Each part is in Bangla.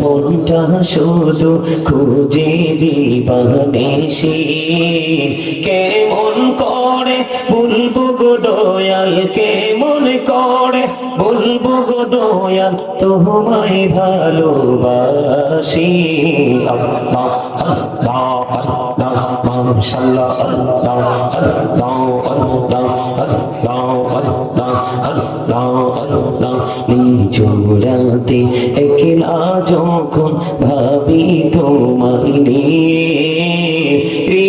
মনটা শুধু খুঁজে দিবানেশি কেমন করে বলব গো দয়াল বলব গো দয়াল তোমায় ভালোবাসি আল্লাহ আল্লাহ আল্লাহ মাশাআল্লাহ আল্লাহ আল্লাহ আল্লাহ আল্লাহ আল্লাহ আল্লাহ আল্লাহ নিচুরাতে একলা যখন ভাবি তোমায়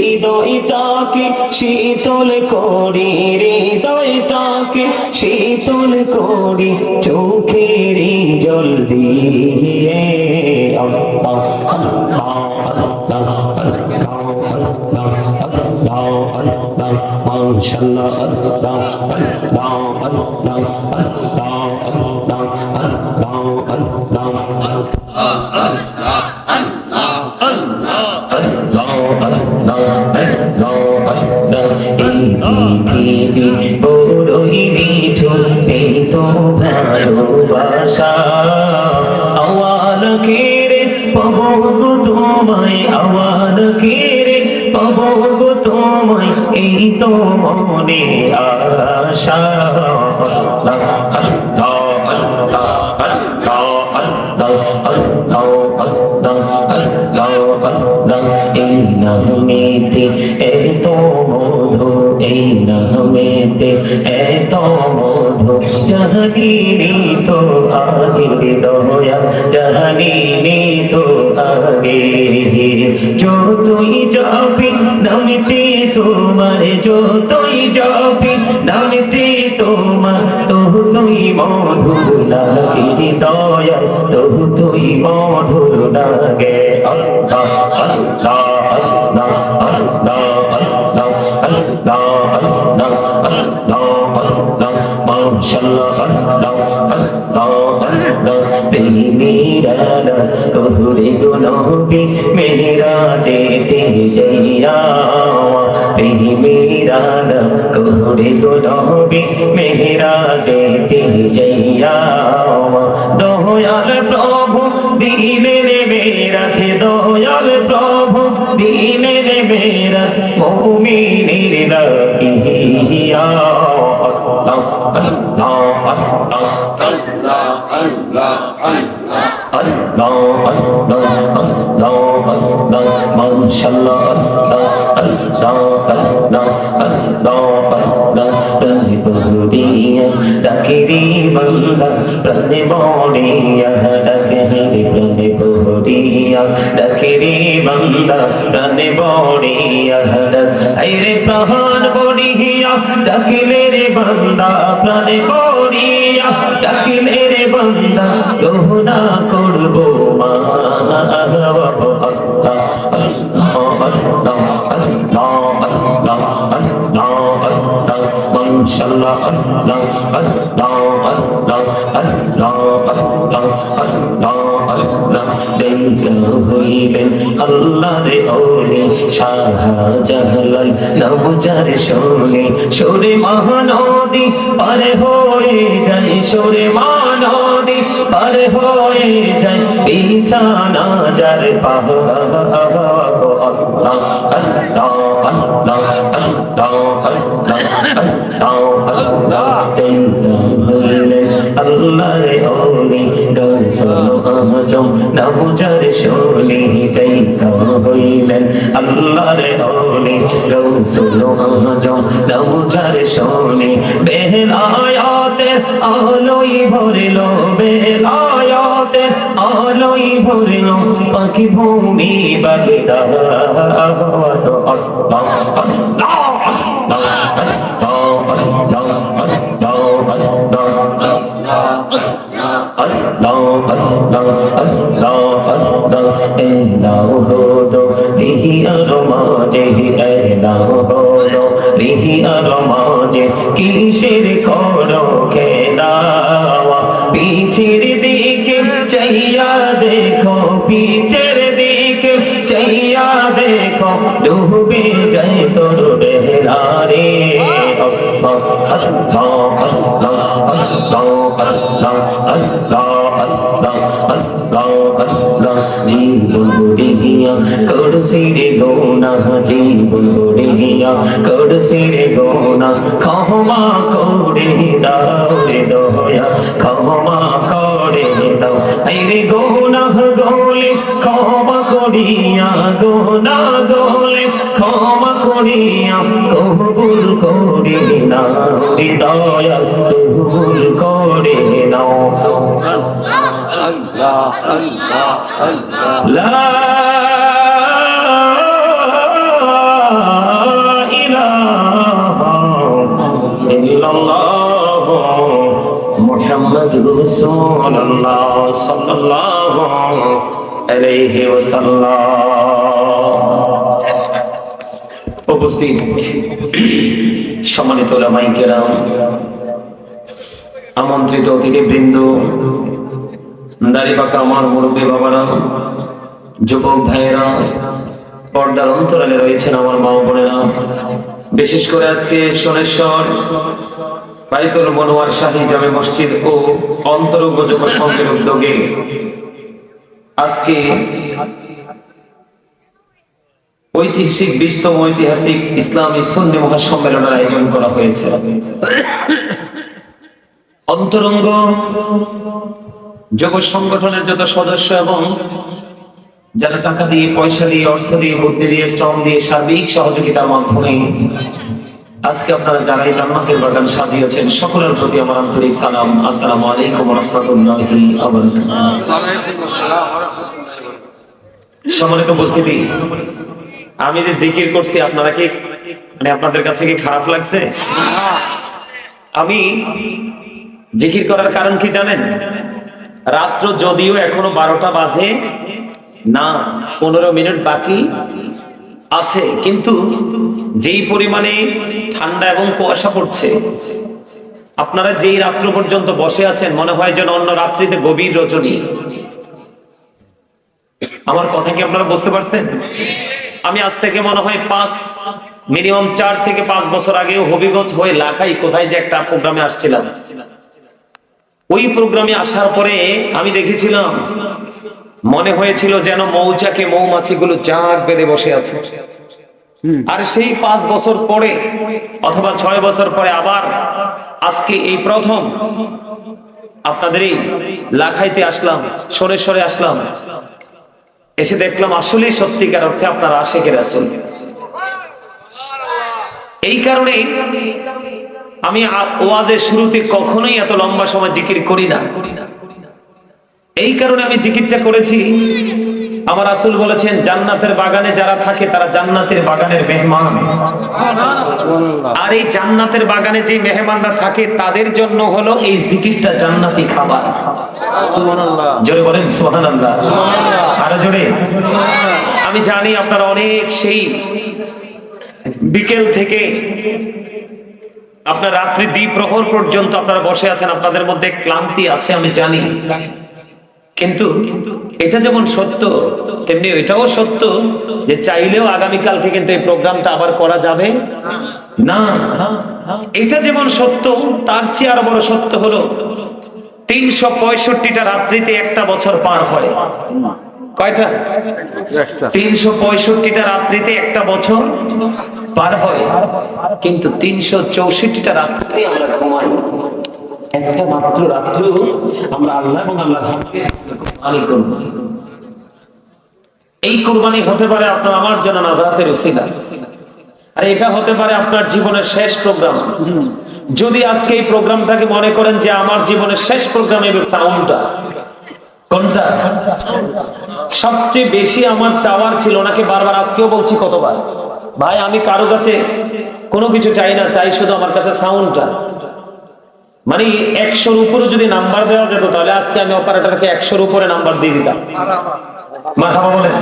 হৃদয়টাকে শীতল করি হৃদয়টাকে শীতল করি চোখের জল দিয়ে আল্লাহ আল্লাহ আল্লাহ আল্লাহ আল্লাহ আল্লাহ আল্লাহ তো মনে আশা। এই নামেতে এত মধু এই নামেতে এত মধু জাহাগিরি তো আগে দয়া জাহাগিরি তো আগে যতই যাবি নামতে তোমার তো তুই মধু লাগে দয়া তো তুই মধু লাগে আল্লাহ আল্লাহ আল্লাহ আল্লাহ আল্লাহ মেরাজেতে যাইয়া বেমিরানা কহুরে গো নবী মেরাজেতে যাইয়া দয়াল প্রভু দিলে মেরাছে দয়াল প্রভু দিলে মেরাছে মুমিনের রাখিয়া আল্লাহ আল্লাহ আল্লাহ আল্লাহ আল্লাহ আল্লাহ আল্লাহ মাশাআল্লাহ আল্লাহ আল্লাহ আল্লাহ ডাকিরি বান্দা প্রাণে বড়িয়া ডাকে রে প্রাণে বড়িয়া ডাকিরি বান্দা প্রাণে বড়িয়া আইরে প্রাণ বড়িয়া ডাকিলে রে বান্দা প্রাণে বড়িয়া ডাকিলে রে বান্দা গহনা করব মা আল্লাহ আল্লাহ হইলেন আল্লাহ রে ওলে শাহজালাল নবজার শোনে সোরে মহানদী পারে হয়ে যায় সোরে মহানদী পারে হয়ে যায় বিছানা যার পাহাড় নবুজার শোনি দেখা হইলেন আল্লাহর ওলি গৌসল আজম নবুজার শোনি বেলায়াতের আলোই ভরিল বেলায়াতের আলোই ভরিল পাখি ভূমি বাগদা আল্লাহ আল্লাহ আল্লাহ কিসের করো খেদাওয়া পিছে সিরে গোনা জি বুলবুড়ে হিয়া কর সিরে গোনা ক্ষমা করে দাও রে দয়া ক্ষমা দাও এই রে গোনা গোলে ক্ষমা করিয়া গোনা গোলে ক্ষমা করিয়া কবুল করে নাও রে দয়া কবুল করে নাও আল্লাহ আল্লাহ আল্লাহ لا إله إلا الله রাসূলুল্লাহ সাল্লাল্লাহু আলাইহি ওয়াসাল্লাম। উপস্থিত সম্মানিত ওলামাই কেরাম আমন্ত্রিত অতিথি বৃন্দ পাকা আমার মুরব্বী বাবারা, যুবক ভাইয়েরা, পর্দার অন্তরালে রয়েছেন আমার মা বোনেরা। বিশেষ করে আজকে সোনেশ্বর বাইতুল মনোয়ার শাহী জামে মসজিদ ও অন্তরঙ্গ যুব সংঘের উদ্যোগে আজকে ঐতিহাসিক বিশতম ঐতিহাসিক ইসলামী সুন্নি মহাসম্মেলনের আয়োজন করা হয়েছে। অন্তরঙ্গ যুব সংগঠনের যত সদস্য এবং যারা টাকা দিয়ে, পয়সা দিয়ে, অর্থ দিয়ে, বুদ্ধি দিয়ে, শ্রম দিয়ে সার্বিক সহযোগিতার মাধ্যমে আজকে আপনারা যারা জান্নাতের বাগান সাজিয়েছেন। সকলের প্রতি আমার আন্তরিক সালাম। আসসালামু আলাইকুম রহমতুল্লাহি ওয়া রাহমাতুল্লাহি সম্মানিত উপস্থিতি, আমি যে জিকির করছি, আপনারা কি মানে আপনাদের কাছে কি খারাপ লাগছে? আমি জিকির করার কারণ কি জানেন? রাত্র যদিও এখনও বারোটা বাজে, না, পনেরো মিনিট বাকি। আছে, কিন্তু যেই পরিমাণে ঠান্ডা এবং কুয়াশা পড়ছে, আপনারা যেই রাত্র পর্যন্ত বসে আছেন, মনে হয় যেন অন্য রাত্রিতে গভীর রজনী। আমার কথা কি আপনারা বুঝতে পারছেন? আমি আজ থেকে মনে হয় পাঁচ, মিনিমাম চার থেকে পাঁচ বছর আগেও হবিগঞ্জ হয়ে লাখাই কোথায় যে একটা প্রোগ্রামে আসছিলাম। ওই প্রোগ্রামে আসার পরে আমি দেখেছিলাম মনে হয়েছিল যেন মৌচাকে মৌমাছিগুলো জাগ বেঁধে বসে আছে। আর সেই পাঁচ বছর পরে অথবা ছয় বছর পরে আবার আজকে এই প্রথম আপনাদের এই লাখাইতে আসলাম সরেশ্বরে আসলাম। এসে দেখলাম আসলে সত্যিকার অর্থে আপনার আশেকের আসল এই কারণে আমি ওয়াজের শুরুতে কখনোই এত লম্বা সময় জিকির করি না। এই কারণে আমি জিকিরটা করেছি। আমার আসল বলেছেন জান্নাতের বাগানে যারা থাকে তারা জান্নাতের বাগানের মেহমান। আর এই জান্নাতের বাগানে যে মেহমানরা থাকে তাদের জন্য হলো এই জিকিরটা জান্নাতি খাবার। জোরে বলেন সোহান আরও জোরে। আমি জানি আপনারা অনেক সেই বিকেল থেকে আপনার রাত্রি দ্বীপ প্রহর পর্যন্ত আপনারা বসে আছেন আপনাদের মধ্যে ক্লান্তি আছে আমি জানি। কিন্তু এটা যেমন সত্য তেমনি এটাও সত্য যে চাইলেও আগামীকালকে কিন্তু এই প্রোগ্রামটা আবার করা যাবে। না এটা যেমন সত্য তার চেয়ে আরও বড় সত্য হলো তিনশো পঁয়ষট্টিটা রাত্রিতে একটা বছর পার হয় কয়টা? তিনশো পঁয়ষট্টিটা রাত্রিতে একটা বছর পার হয়। কিন্তু তিনশো চৌষট্টিটা রাত্রিতে আমরা ঘুমাই। একটা মাত্র রাত্র আমরা আল্লাহ এবং আল্লাহ এই কোরবানি হতে পারে আপনার আমার জন্য নাজাহাতের উসিলা আর এটা হতে পারে আপনার জীবনের শেষ প্রোগ্রাম যদি আজকে এই প্রোগ্রামটাকে মনে করেন যে আমার জীবনের শেষ প্রোগ্রাম এই সাউন্ডটা কোনটা? সবচেয়ে বেশি আমার চাওয়ার ছিল, ওনাকে বারবার আজকেও বলছি কতবার। ভাই, আমি কারও কাছে কোনো কিছু চাই না, চাই শুধু আমার কাছে সাউন্ডটা মানে একশোর উপরে যদি নাম্বার দেওয়া যেত তাহলে আজকে আমি অপারেটরকে একশোর উপরে নাম্বার দিয়ে দিতাম। মাখামা বলেন।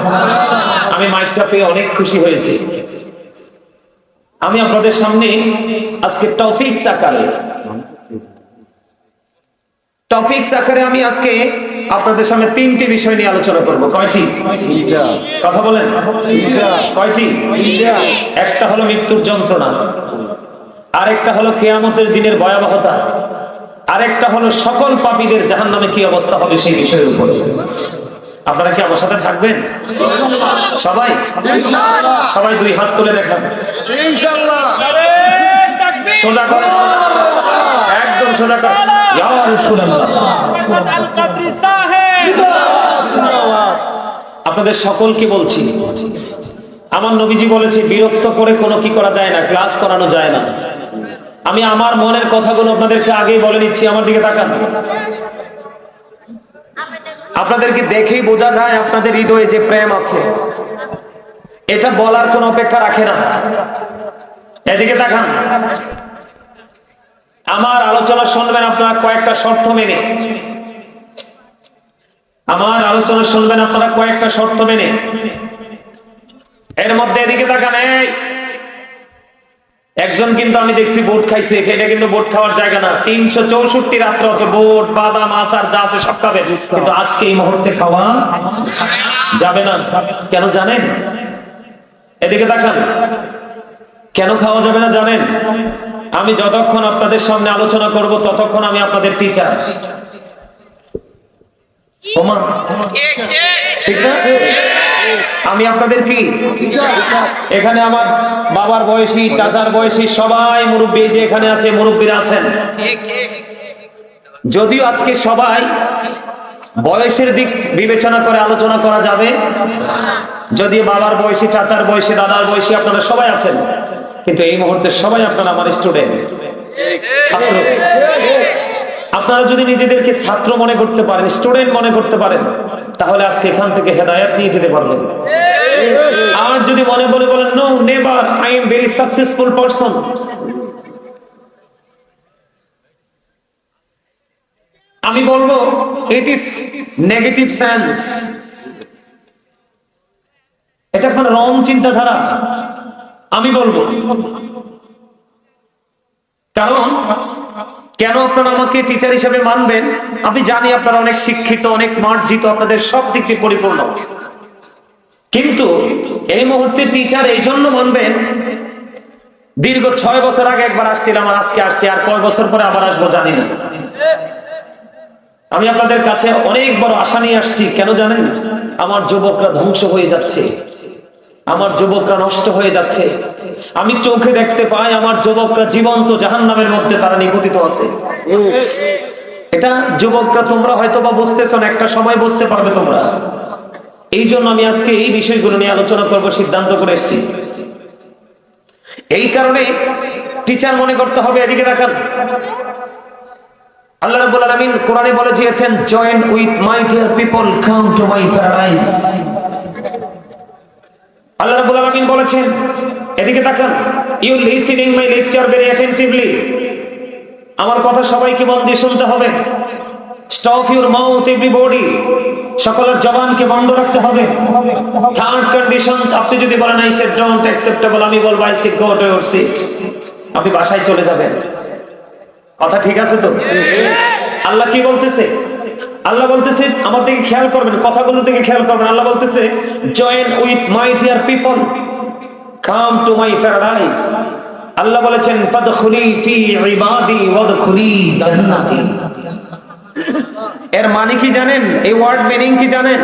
আমি মাইকটা পেয়ে অনেক খুশি হয়েছি। আমি আপনাদের সামনে আজকে টপিক আকারে টপিকস আকারে আমি আজকে আপনাদের সামনে তিনটি বিষয় নিয়ে আলোচনা করব। কয়টি? কথা বলেন। কয়টি? একটা হলো মৃত্যুর যন্ত্রণা। আরেকটা হলো কেয়ামতের দিনের ভয়াবহতা। আরেকটা হলো সকল পাপীদের জাহান নামে কি অবস্থা হবে সেই বিষয়ের উপরে। আপনারা কি আমার সাথে থাকবেন? সবাই? সবাই দুই হাত তুলে দেখান সোজা করে। একদম সোজা করে। আপনাদের সকলকে বলছি, আমার নবীজি বলেছে, বিরক্ত করে কোনো কি করা যায় না, ক্লাস করানো যায় না। আমি আমার মনের কথাগুলো আপনাদেরকে আগেই বলে নিচ্ছি, আমার দিকে তাকান। আপনাদেরকে দেখেই বোঝা যায় আপনাদের হৃদয়ে যে প্রেম আছে। এটা বলার কোনো অপেক্ষা রাখে না। এদিকে তাকান। আমার আলোচনা শুনবেন আপনারা কয়েকটা শর্ত মেনে। আমার আলোচনা শুনবেন আপনারা কয়েকটা শর্ত মেনে। এর মধ্যে এদিকে তাকান, এই একজন কিন্তু আমি দেখছি বোট খাইছে, এটা কিন্তু বোট খাওয়ার জায়গা না। তিনশো চৌষট্টি রাত্র আছে, বোট, বাদাম, আচার, যা আছে সব খাবে। কিন্তু আজকে এই মুহূর্তে খাওয়া যাবে না। কেন জানেন? এদিকে দেখান। কেন খাওয়া যাবে না জানেন? আমি যতক্ষণ আপনাদের সামনে আলোচনা করব, ততক্ষণ আমি আপনাদের টিচার ঠিক না? আমি আপনাদের কি? এখানে আমার বাবার বয়সী, চাচার বয়সী সবাই মুরব্বী যে এখানে আছে, মুরব্বীরা আছেন। যদিও আজকে সবাই বয়সের দিক বিবেচনা করে আলোচনা করা যাবে, যদিও বাবার বয়সী, চাচার বয়সী, দাদার বয়সী আপনারা সবাই আছেন, কিন্তু এই মুহূর্তে সবাই আপনারা আমার স্টুডেন্ট ছাত্র। আপনারা যদি নিজেদেরকে ছাত্র মনে করতে পারেন স্টুডেন্ট মনে করতে পারেন, তাহলে আজকে এখান থেকে হেদায়াত নিয়ে যেতে পারবেন। আর যদি মনে বলে বলেন no never I am very successful person আমি বলব ইট ইজ নেগেটিভ সেন্স এটা আপনার রং চিন্তাধারা। আমি বলব, কারণ কেন আপনারা আমাকে টিচার হিসেবে মানবেন? আমি জানি আপনারা অনেক শিক্ষিত, অনেক মার্জিত, আপনাদের সব দিক দিয়ে পরিপূর্ণ। কিন্তু এই মুহূর্তে টিচার এই জন্য মানবেন, দীর্ঘ ছয় বছর আগে একবার আসছিলাম আর আজকে আসছি, আর কয় বছর পরে আবার আসব জানি না। আমি আপনাদের কাছে অনেক বড় আশা নিয়ে আসছি, কেন জানেন? আমার যুবকরা ধ্বংস হয়ে যাচ্ছে। আমার যুবকরা নষ্ট হয়ে যাচ্ছে। আমি চোখে দেখতে পাই আমার যুবকরা জীবন্ত জাহান নামের মধ্যে তারা নিপতিত আছে। এটা যুবকরা তোমরা হয়তো বা বুঝতেছ না, একটা সময় বুঝতে পারবে তোমরা। এই জন্য আমি আজকে এই বিষয়গুলো নিয়ে আলোচনা করব, সিদ্ধান্ত করে এসেছি। এই কারণে টিচার মনে করতে হবে, এদিকে রাখান আল্লাহ রাব্বুল আলামিন কোরআনে বলে দিয়েছেন join with my dear people come to my paradise আল্লাহ রাব্বুল আলামিন বলেছেন এদিকে তাকান you listening my lecture very attentively আমার কথা সবাইকে মন দিয়ে শুনতে হবে। স্টপ ইউর মাউথ এভরিবডি সকলের জবানকে বন্ধ রাখতে হবে। থার্ড কন্ডিশন আপনি যদি বলেন আই সেড ডোন্ট অ্যাকসেপ্টেবল আমি বলব I say go to your seat আপনি বাসায় চলে যাবেন। কথা ঠিক আছে তো? আল্লাহ কি বলতেছে? আল্লাহ বলতেছে, আমার দিকে খেয়াল করবেন কথাগুলো দিকে খেয়াল করবেন। আল্লাহ বলতেছে join with my dear people come to my paradise আল্লাহ বলেছেন ফাদখুলি ফি ইবাদি ওয়াদখুলি জান্নাতি এর মানে কি জানেন? এই ওয়ার্ড মিনিং কি জানেন?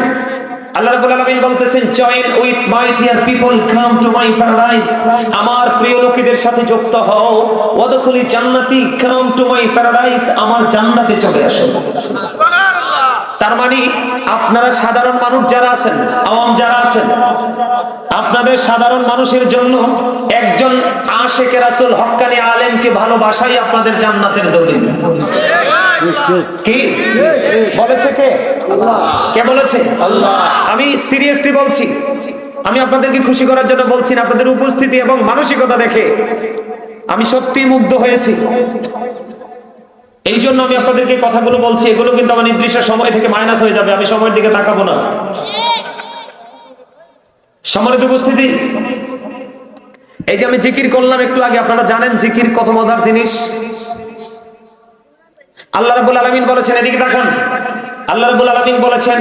আল্লাহ রাব্বুল আলামিন বলতেছেন join with my dear people come to my paradise আমার প্রিয় লোকেদের সাথে যুক্ত হও। ওয়াদখুলি জান্নাতি কাম টু মাই প্যারাডাইস আমার জান্নাতে চলে আসো। তার মানে আপনারা সাধারণ মানুষ যারা আছেন, আওয়াম যারা আছেন, আপনাদের সাধারণ মানুষের জন্য একজন আশেকে রাসূল হক্কানি আলেমকে ভালোবাসাই আপনাদের জান্নাতের দলিল। কি? বলেছে কে? কে বলেছে? আমি সিরিয়াসলি বলছি। আমি আপনাদেরকে খুশি করার জন্য বলছি না, আপনাদের উপস্থিতি এবং মানসিকতা দেখে। আমি সত্যি মুগ্ধ হয়েছি। এই জন্য আমি আপনাদেরকে কথাগুলো বলছি, এগুলো কিন্তু আমার নির্দিষ্ট সময় থেকে মাইনাস হয়ে যাবে, আমি সময়ের দিকে তাকাবো না। সম্মানিত উপস্থিতি, এই যে আমি জিকির করলাম, একটু আগে আপনারা জানেন জিকির কত মজার জিনিস? আল্লাহ রাব্বুল আলামিন বলেছেন, এদিকে দেখেন আল্লাহ রাব্বুল আলামিন বলেছেন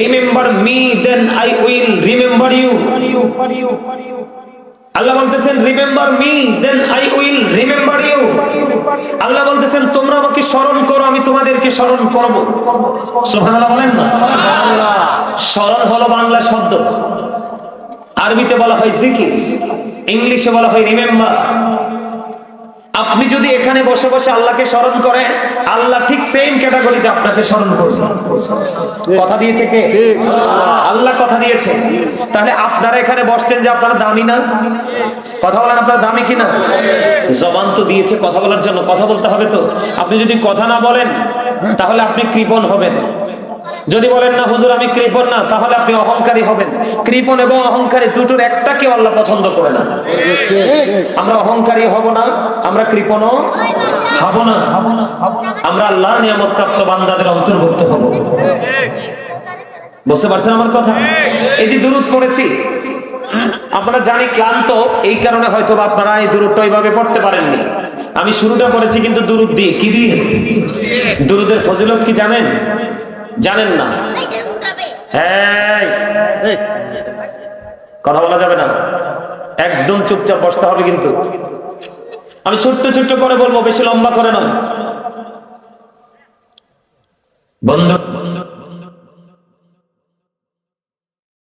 remember me then I will remember you আল্লাহ বলতেছেন remember me then I will remember you আল্লাহ বলতেছেন, তোমরা আমাকে স্মরণ করো, আমি তোমাদেরকে স্মরণ করব। সুবহানাল্লাহ বলেন না? স্মরণ হলো বাংলা শব্দ। আরবিতে বলা হয় জিকির, ইংলিশে বলা হয় রিমেম্বার। আপনি যদি এখানে বসে বসে আল্লাহকে স্মরণ করেন, আল্লাহ ঠিক সেম ক্যাটাগরিতে আপনাকে স্মরণ করবে। কথা দিয়েছে কে? আল্লাহ কথা দিয়েছে। তাহলে আপনারা এখানে বসছেন যে আপনারা দামি না? কথা বলেন, আপনারা দামি কিনা? জবান তো দিয়েছে কথা বলার জন্য, কথা বলতে হবে তো। আপনি যদি কথা না বলেন, তাহলে আপনি কৃপণ হবেন। যদি বলেন, না, হুজুর, আমি কৃপণ না, তাহলে আপনি অহংকারী হবেন। কৃপণ এবং অহংকারী দুটোর একটাকে আল্লাহ পছন্দ করে না। আমরা অহংকারী হব না, আমরা কৃপণও হব না। আমরা আল্লাহ নিয়ামত প্রাপ্ত বান্দাদের অন্তর্ভুক্ত হব। বুঝতে পারছেন আমার কথা? এই যে দূরত পড়েছি, আপনারা জানি ক্লান্ত, এই কারণে হয়তো আপনারা এই দূরত্ব এইভাবে পড়তে পারেননি। আমি শুরুটা করেছি কিন্তু দূরত দিয়ে, কি দিয়ে? দূরদের ফজিলত কি জানেন? জানেন না। হ্যাঁ কথা বলা যাবে না। একদম চুপচাপ বসতে হবে কিন্তু। আমি ছোট্ট ছোট্ট করে বলব বেশি লম্বা করে না বন্ধু বন্ধু